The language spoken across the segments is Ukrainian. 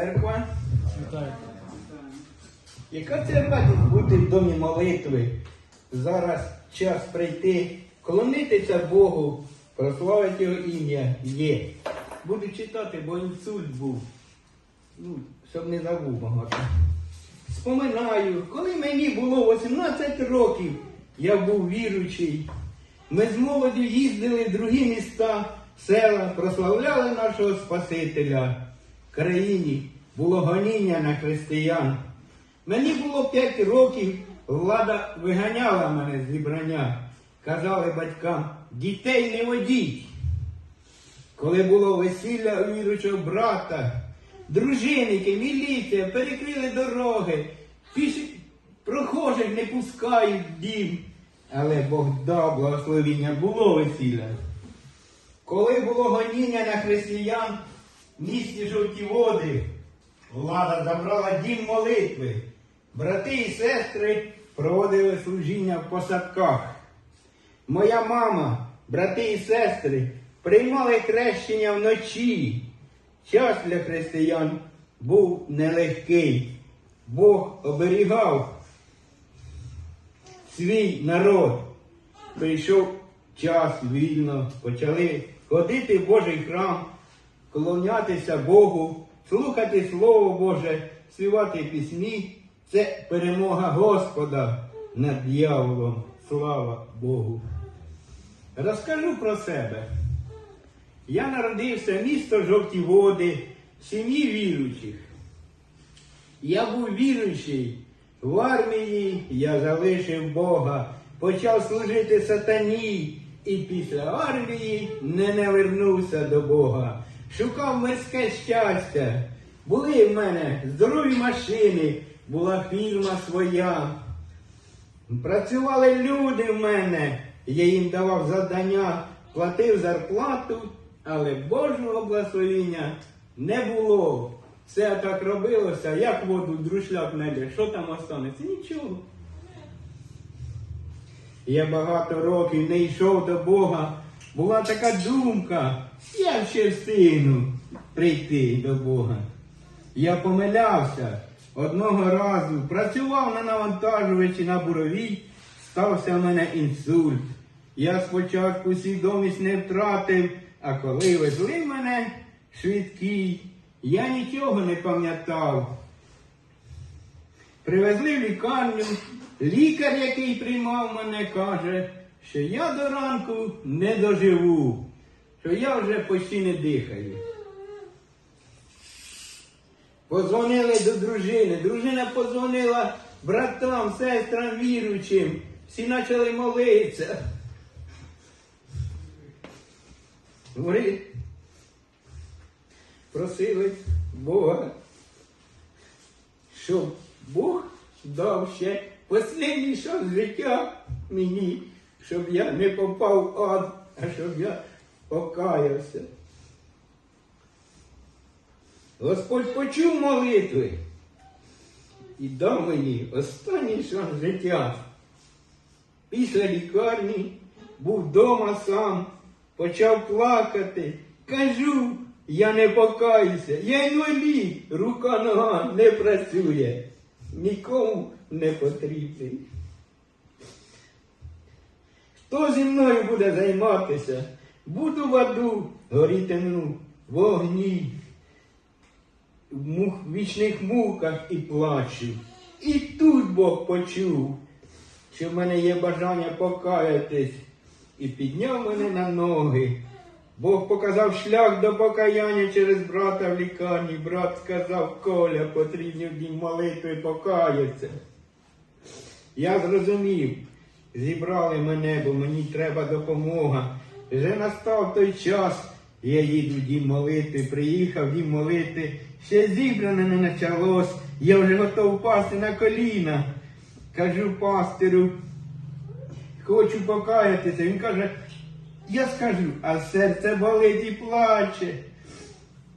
Церква. Яка це радість бути в домі молитви? Зараз час прийти, клонитися Богу, прославити Його ім'я є. Буду читати, бо інсульт був. Ну, щоб не забув багато. Споминаю, коли мені було 18 років, я був віруючий. Ми з молоддю їздили в другі міста, села, прославляли нашого Спасителя. В країні було гоніння на християн. Мені було 5 років, влада виганяла мене з зібрання. Казали батькам, дітей не водіть. Коли було весілля у віруючого брата, дружинники, міліція перекрили дороги, піш... прохожих не пускають дім. Але Бог дав благословіння, було весілля. Коли було гоніння на християн місті жовті води, влада забрала дім молитви. Брати і сестри проводили служіння в посадках. Моя мама, брати і сестри приймали хрещення вночі. Час для християн був нелегкий. Бог оберігав свій народ. Прийшов час вільно, почали ходити в Божий храм, клонятися Богу, слухати Слово Боже, співати пісні. Це перемога Господа над дьяволом. Слава Богу. Розкажу про себе. Я народився в місто Жовті Води, в сім'ї віруючих. Я був віруючий. В армії я залишив Бога, почав служити сатані, і після армії не навернувся до Бога. Шукав мирське щастя. Були в мене здорові машини, була фірма своя. Працювали люди в мене, я їм давав завдання, платив зарплату, але Божого благословіння не було. Все так робилося, як воду друшляк найде, що там останеться? Нічого. Я багато років не йшов до Бога. Була така думка, я ще встигну прийти до Бога. Я помилявся. Одного разу працював на навантажувачі на буровій, стався в мене інсульт. Я спочатку свідомість не втратив, а коли везли мене швидкий, я нічого не пам'ятав. Привезли в лікарню, лікар, який приймав мене, каже, що я до ранку не доживу, що я вже почти не дихаю. Позвонили до дружини. Дружина позвонила братам, сестрам віруючим. Всі почали молитися. Говори. Просили Бога, щоб Бог дав ще останній шанс життя мені, щоб я не попав в ад, а щоб я покаявся. Господь почув молитви і дав мені останній шанс життя. Після лікарні був вдома сам, почав плакати. Кажу, я не покаюся, я інвалід, рука нога не працює, нікому не потрібний. Хто зі мною буде займатися? Буду в аду, горітиму в вогні в мух, вічних муках і плачу. І тут Бог почув, що в мене є бажання покаятись, і підняв мене на ноги. Бог показав шлях до покаяння через брата в лікарні. Брат сказав, Коля, потрібно в дім молитви покаяться. Я зрозумів, зібрали мене, бо мені треба допомога. Вже настав той час, я їду дім молити, приїхав дім молити, ще зібране не почалось, я вже готов пасти на коліна. Кажу пастиру, хочу покаятися. Він каже, я скажу, а серце болить і плаче.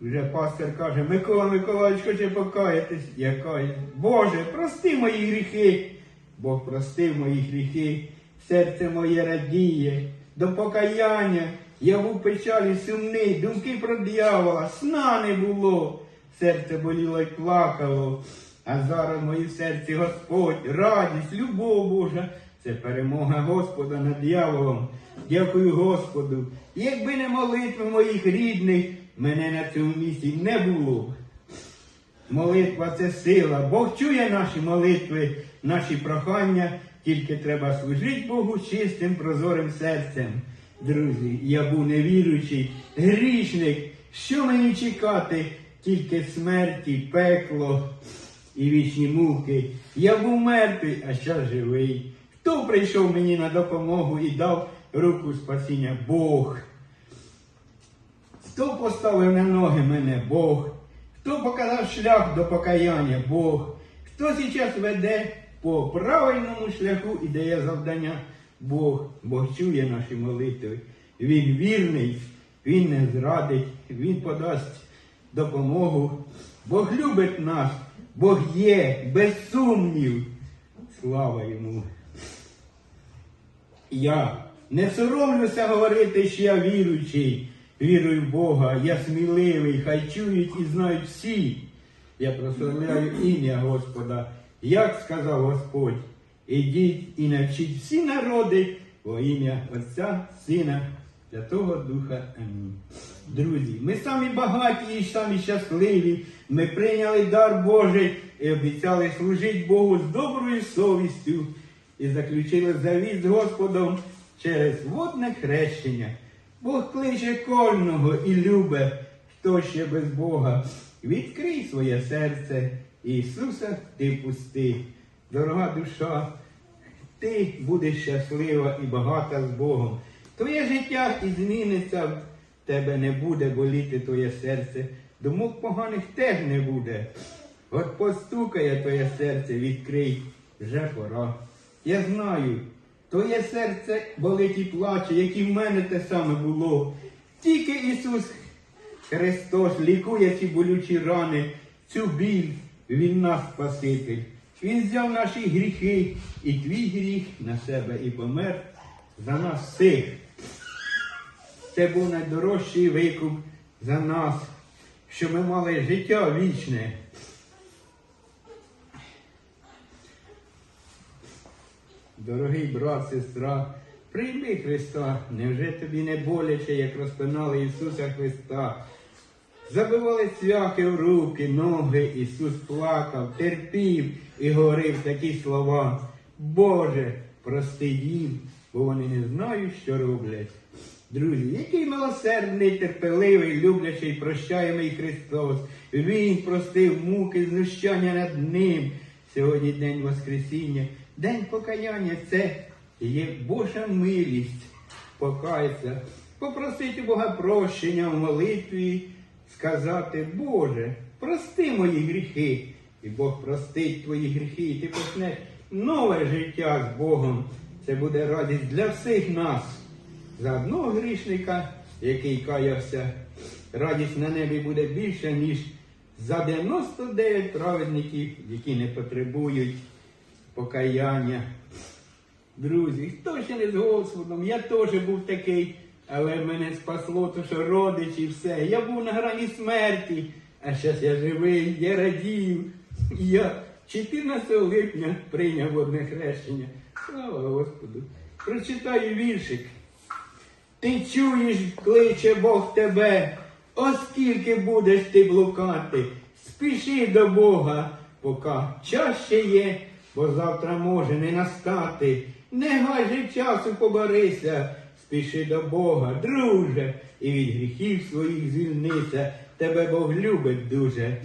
Вже пастир каже, Микола Миколаївич хоче покаятись. Я кажу, Боже, прости мої гріхи. Бог простив мої гріхи, серце моє радіє, до покаяння. Я був печалі сумний, думки про дьявола, сна не було. серце боліло й плакало. А зараз в моїм серці Господь, радість, любов Божа. Це перемога Господа над дьяволом. Дякую Господу. Якби не молитви моїх рідних, мене на цьому місці не було. Молитва це сила. Бог чує наші молитви, наші прохання, тільки треба служити Богу чистим, прозорим серцем. Друзі, я був невіруючий, грішник. Що мені чекати? Тільки смерті, пекло і вічні муки. Я був мертвий, а ще живий. Хто прийшов мені на допомогу і дав руку спасіння? Бог. Хто поставив на ноги мене Бог? Хто показав шлях до покаяння Бог? Хто зараз веде по правильному шляху і дає завдання Бог? Бог чує наші молитви. Він вірний, Він не зрадить, Він подасть допомогу. Бог любить нас, Бог є, без сумнів. Слава йому. Я не соромлюся говорити, що я віруючий, вірую в Бога, я сміливий, хай чують і знають всі. Я прославляю ім'я Господа, як сказав Господь, ідіть і навчіть всі народи во ім'я Отця, Сина, Святого Духа. Амінь. Друзі, ми самі багаті і самі щасливі. Ми прийняли дар Божий і обіцяли служити Богу з доброю совістю і заключили завіт з Господом через водне хрещення. Бог кличе кожного і любе, хто ще без Бога. Відкрий своє серце, Ісуса ти пусти. Дорога душа, ти будеш щаслива і багата з Богом. Твоє життя і зміниться, в тебе не буде боліти твоє серце. Думок поганих теж не буде. От постукає твоє серце, відкрий, вже пора. Я знаю, твоє серце болить і плаче, як і в мене те саме було. Тільки Ісус Христос лікує ці болючі рани, цю біль, Він нас Спаситель. Він взяв наші гріхи і твій гріх на себе і помер за нас всіх. Це був найдорожчий викуп за нас, що ми мали життя вічне. Дорогий брат, сестра, прийми Христа, невже тобі не боляче, як розпинали Ісуса Христа? Забивали цвяхи в руки, ноги, Ісус плакав, терпів і говорив такі слова. Боже, прости їм, бо вони не знають, що роблять. Друзі, який милосердний, терпеливий, люблячий, прощаємий Христос. Він простив муки, знущання над ним. Сьогодні день Воскресіння, день покаяння це є Божа милість. Покаятися, попросити Бога прощення в молитві, сказати, Боже, прости мої гріхи. І Бог простить твої гріхи, і ти почнеш нове життя з Богом. Це буде радість для всіх нас. За одного грішника, який каявся, радість на небі буде більше, ніж за 99 праведників, які не потребують покаяння. Друзі, хто ще не з Господом? Я теж був такий, але мене спасло, то що родичі, все. Я був на грані смерті, а зараз я живий, я радію. І я 14 липня прийняв водне хрещення. Слава Господу. Прочитаю віршик. Ти чуєш, кличе Бог тебе, оскільки будеш ти блукати, спіши до Бога, поки час ще є, бо завтра може не настати. Не гай же часу поборися, спіши до Бога, друже, і від гріхів своїх звільнися, тебе Бог любить дуже.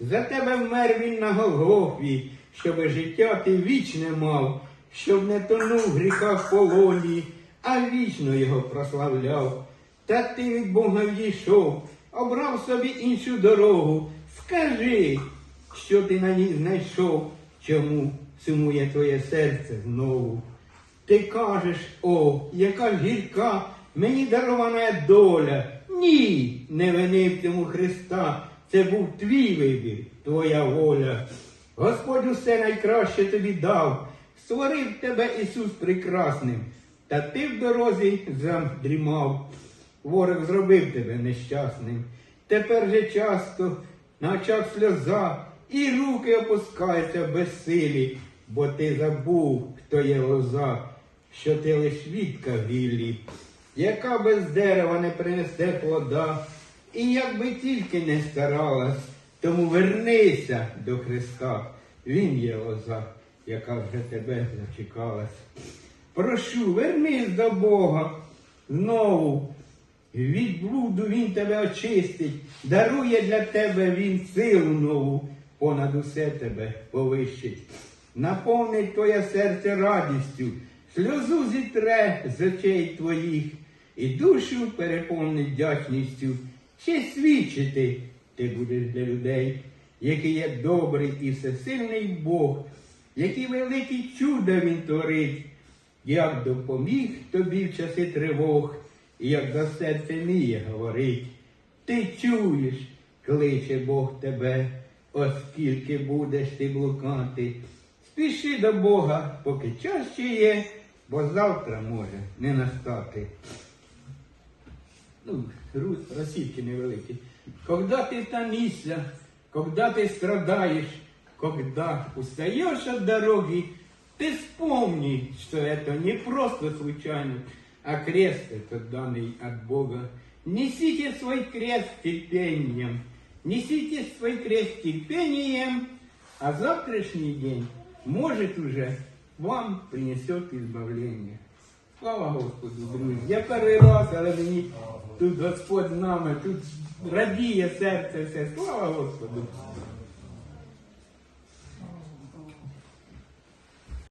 За тебе вмер він на Голгофі, щоби життя ти вічне мав, щоб не тонув в гріхах полоні а вічно його прославляв. Та ти від Бога вдійшов, обрав собі іншу дорогу. Скажи, що ти на ній знайшов, чому сумує твоє серце знову. Ти кажеш, о, яка гірка, мені дарована доля. Ні, не вини в цьому Христа. Це був твій вибір, твоя воля. Господь усе найкраще тобі дав, створив тебе Ісус прекрасним. Та ти в дорозі задрімав, ворог зробив тебе нещасним. Тепер же часто на очах сльоза, і руки опускаються безсилі, бо ти забув, хто є лоза, що ти лиш вітка віллі, яка без дерева не принесе плода, і як би тільки не старалась, тому вернися до Христа, Він є лоза, яка вже тебе зачекалась. Прошу, вернись до Бога знову. Від блуду Він тебе очистить, дарує для тебе Він силу нову, понад усе тебе повищить. Наповнить твоє серце радістю, сльозу зітре з очей твоїх, і душу переповнить вдячністю. Ще свідчити ти будеш для людей, який є добрий і всесильний Бог, які великі чуда Він творить як допоміг тобі в часи тривог, і як за серце вміє говорить. Ти чуєш, кличе Бог тебе, оскільки будеш ти блукати. Спіши до Бога, поки час ще є, бо завтра може не настати. Ну, російки невеликі. Когда ты томишься, когда ты страдаешь, когда устаешь от дороги, ты вспомни, что это не просто случайно, а крест этот данный от Бога. Несите свой крест терпением, несите свой крест терпением, а завтрашний день, может уже, вам принесет избавление. Слава Господу, друзі. Я перший раз, але мені тут Господь з нами, тут радіє серце все. Слава Господу.